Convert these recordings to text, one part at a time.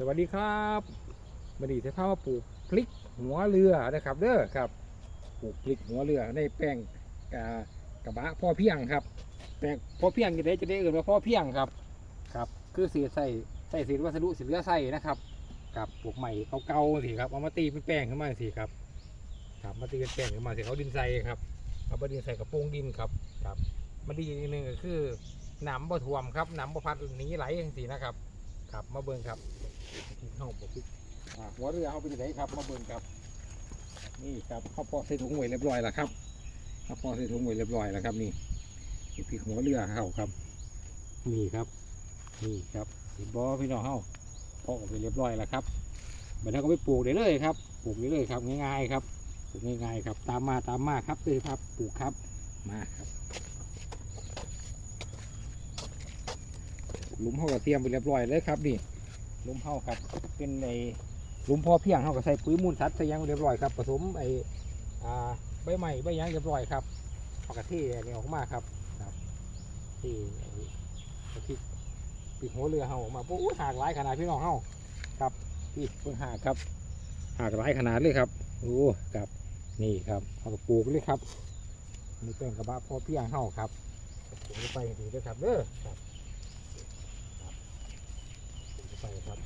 สวัสดีครับบันดีจะพามาปลูกพริกหัวเรือนะครับ เด้อครับ ปลูกพริกหัวเรือในแป้งกระบะพ่อเพียงครับแป้งพ่อเพียงจะได้จะได้เอื่นว่าพ่อเพียงครับครับ คือสีใส่ใส่สีวัสดุสีเลือใส่นะครับกับปลูกใหม่เก่าๆสิครับเอามาตีเป็นแป้งขึ้นมาสิครับครับมาตีเป็นแป้งขึ้นมาสิเขาดินใส่ครับเอาไปดินใส่กระโปรงดินครับครับมันดีอีกหนึ่งก็คือหนำบ่ท่วมครับหนำบ่พัดหนีไหลอย่างสีนะครับ ครับมาเบิ่งครับ เข้าปกอ่าหัวเรือเขาเป็นไงครับมาเบิ่งครับ นี่ครับเขาพอใส่ถุงไว้เรียบร้อยแล้วครับเขาพอใส่ถุงไว้เรียบร้อยแล้วครับ นี่นี่พริกหัวเรือเขาครับนี่ครับนี่ครับเห็นบอพี่น้องเขาพอกไปเรียบร้อยแล้วครับบัดนี้ก็ไปปลูกได้เลยครับปลูกได้เลยครับง่ายๆครับปลูกง่ายๆครับ ตามมาตามมาครับเลยครับปลูกครับมาครับหลุมเขาก็เตรียมไปเรียบร้อยเลยครับนี่ห ลุมเขาครับ เป็นในหลุมพอเพียงเขาก็ใส่ปุ๋ยมูลสัตว์ใส่ยังเรียบร้อยครับผสมไออ่าใบใหม่ใบยังเรียบร้อยครับเอากระทียนี่ออกมาครับครับ ที่ไอ้กระทิปีกหัวเรือเขาออกมาปุ๊บหากหลายขนาดพี่น้องเขาครับพี่เพิ่งหากครับหากหลายขนาดเลยครับโอ้ครับนี่ครับเขาก็ปลูกเลยครับนี่เป็นกระบะพอเพียงเขาครับปลูกไปดีด้วยครับเด้อครับ ไปครับ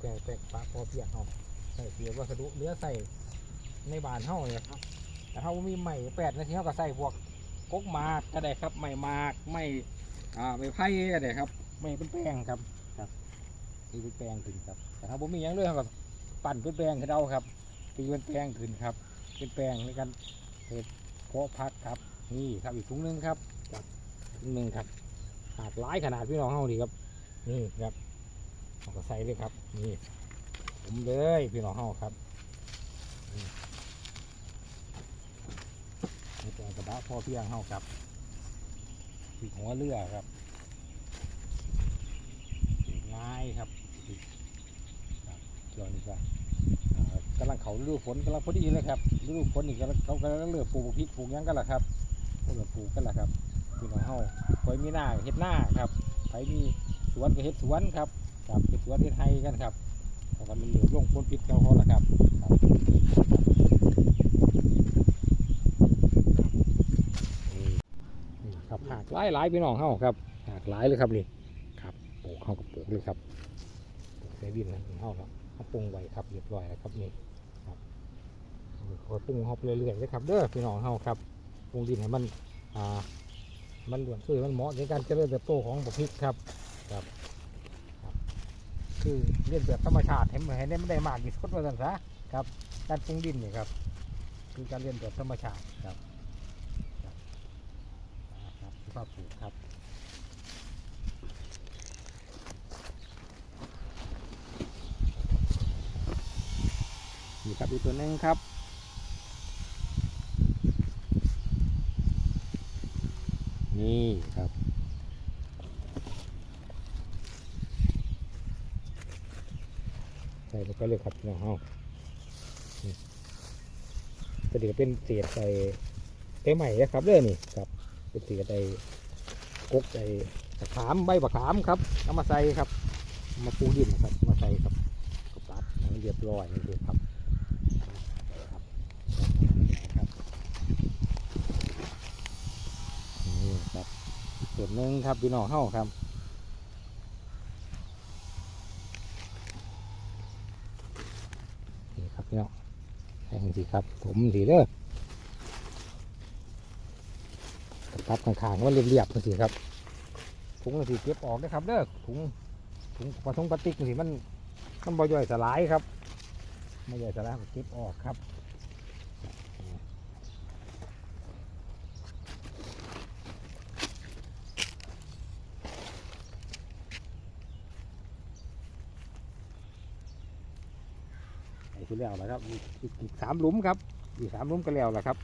แปลงแปลงปลาพอเพียงเฮาใส่เสียวัสดุเหลือใส่ในบานเฮาเนี่ยครับ แต่เฮามีใหม่แปดนาทีเฮาก็ใส่พวกกกหมากก็ได้ครับไม่หมากไม่อ่าไม่ไผ่ก็ได้ครับ ไม่เป็นแป้งครับครับนี่เป็นแป้งขึ้นครับ แต่ถ้าผมมีหยังเลยเฮาก็ปั่นเป็นแป้งขึ้นเอาครับตีเป็นแป้งขึ้นครับ เป็นแป้งในการเห็ดเพาะพักครับ นี่ครับอีกถุงนึงครับครับถุงนึงครับ หากหลายขนาดพี่น้องเฮาดีครับ นี่ครับเอาก็ใส่เลยครับ นี่ผมเลยพี่น้องเฮาครับนี่เป็นกระบะพ่อเพียงเฮาครับปีกหัวเรือครับง่ายครับปีกครับเกี่ยวนี่ก็อ่ากำลังเขาฤดูฝนกำลังพอดีเลยครับฤดูฝนนี่กำลังเขากำลังเลือกปลูกพริกปลูกยังกันละครับเขาเลือกปลูกกันละครับ พี่น้องเฮาคอยมีหน้าเฮ็ดหน้าครับใครมีสวนก็เฮ็ดสวนครับครับเป็นสวนที่ไทยกันครับแล้วก็มันเหลือลงพ้นพิษเขาเขาละครับครับนี่ครับหากหลายหลายพี่น้องเขาครับหากหลายเลยครับนี่ครับปลูกเขากับปลูกเลยครับปลูกเซบินนะเขาครับเขาปรุงไว้ครับเรียบร้อยแล้วครับนี่ครับคอยปรุงเขาไปเรื่อยๆเลยครับเด้อพี่น้องเขาครับปรุงดินให้มันอ่า มันหลวนช่วยมันเหมาะในการเจริญเติบโตของบุพริกครับครับคือเรียนแบบธรรมชาติเห็นไหมเห็นได้ไม่ได้มากที่สุดว่าสันซะครับการปรุงดินนี่ครับ คือการเรียนแบบธรรมชาติครับครับอ่าครับที่พ่อปลูกครับนี่ครับอีกตัวหนึงครับ นี่ครับ ใส่แล้วก็เลยครับน้องเฮานี่ตัวนี้ก็เป็นเศษใส่เต้ใหม่นะครับเด้อนี่ครับ เป็นเศษใส่กกใส่มะขามใบมะขามครับเอามาใส่ครับ มาปูดินนะครับ มาใส่ครับก็ตัดมันเรียบร้อยนี่เลยครับครับนี่ครับอีก ส่วนหนึ่งครับพี่น้องเฮาครับนี่ครับพี่น้องแห้งสิครับ ผมสีเด้อตัดข้างๆว่าเรียบๆสิครับถุงสีเก็บออกนะครับเด้อถุงถุงปลาทงปลาติกสิมันมันบ่ย่อยสลายครับไม่ย่อยสลายเก็บออกครับ ไอ้ที่แล้วแล้วครับอีกสามหลุมครับอีกสามหลุมก็แล้วแหละครับ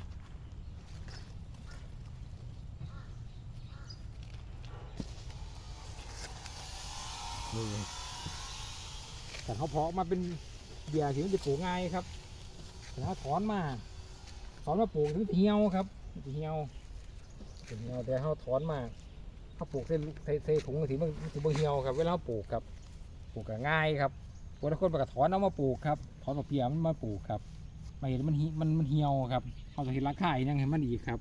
นี่แต่เขาเพาะมาเป็นเบียร์ถึงจะปลูกง่ายครับแต่เขาถอนมาถอนมาปลูกถึงเหี่ยวครับเหี่ยวเหี่ยวแต่เขาถอนมาเขาปลูกใส่ใส่ใส่ถุงสีมันสีบเหี่ยวครับเวลาเราปลูกครับปลูกก็ง่ายครับ คนละคนไปกระถอนเอามาปลูกครับถอนกับเปียมันมาปลูกครับไม่เห็นมันหิมันมันเหี่ยวครับเขาจะเห็นราคาอีกยังให้มันอีกครับ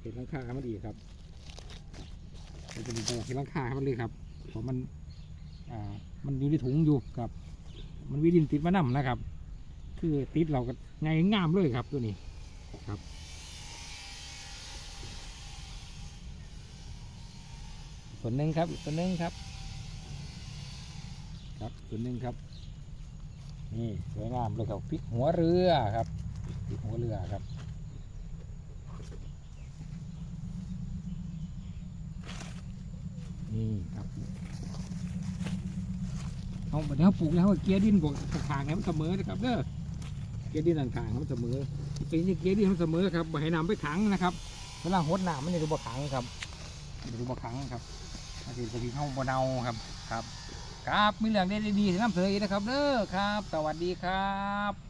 เห็นราคามันอีกครับเราจะดูปลูกเห็นราคาให้มันเลยครับเพราะมันอ่ามันอยู่ในถุงอยู่ครับ มันวิดินติดมานํนะครับ คือติดเราก็ไงงามเลยครับตัวนี้ครับส่วนหนึ่งครับส่วนหนึ่งครับ ครับส่วนหนึ่งครับ นี่สวยงามเลยครับพริกหัวเรือครับพริกหัวเรือครับนี่ครับเอาเดี๋ยวปลูกแล้วเกียร์ดินบวกขางๆให้มันเสมอนะครับเด้อเกียร์ดินต่างๆให้มันเสมอเป็นนี่เกียร์ดินให้มันเสมอครับบ่ให้น้ำไปขังนะครับเวลาหดน้ำมันจะดูบ่ขังครับมันจะดูบ่ขังครับอาจจะเป็นเข้าบ่เนาครับครับ ครับมีเรื่องดีๆที่นำเสนออีกนะครับเด้อครับ สวัสดีครับ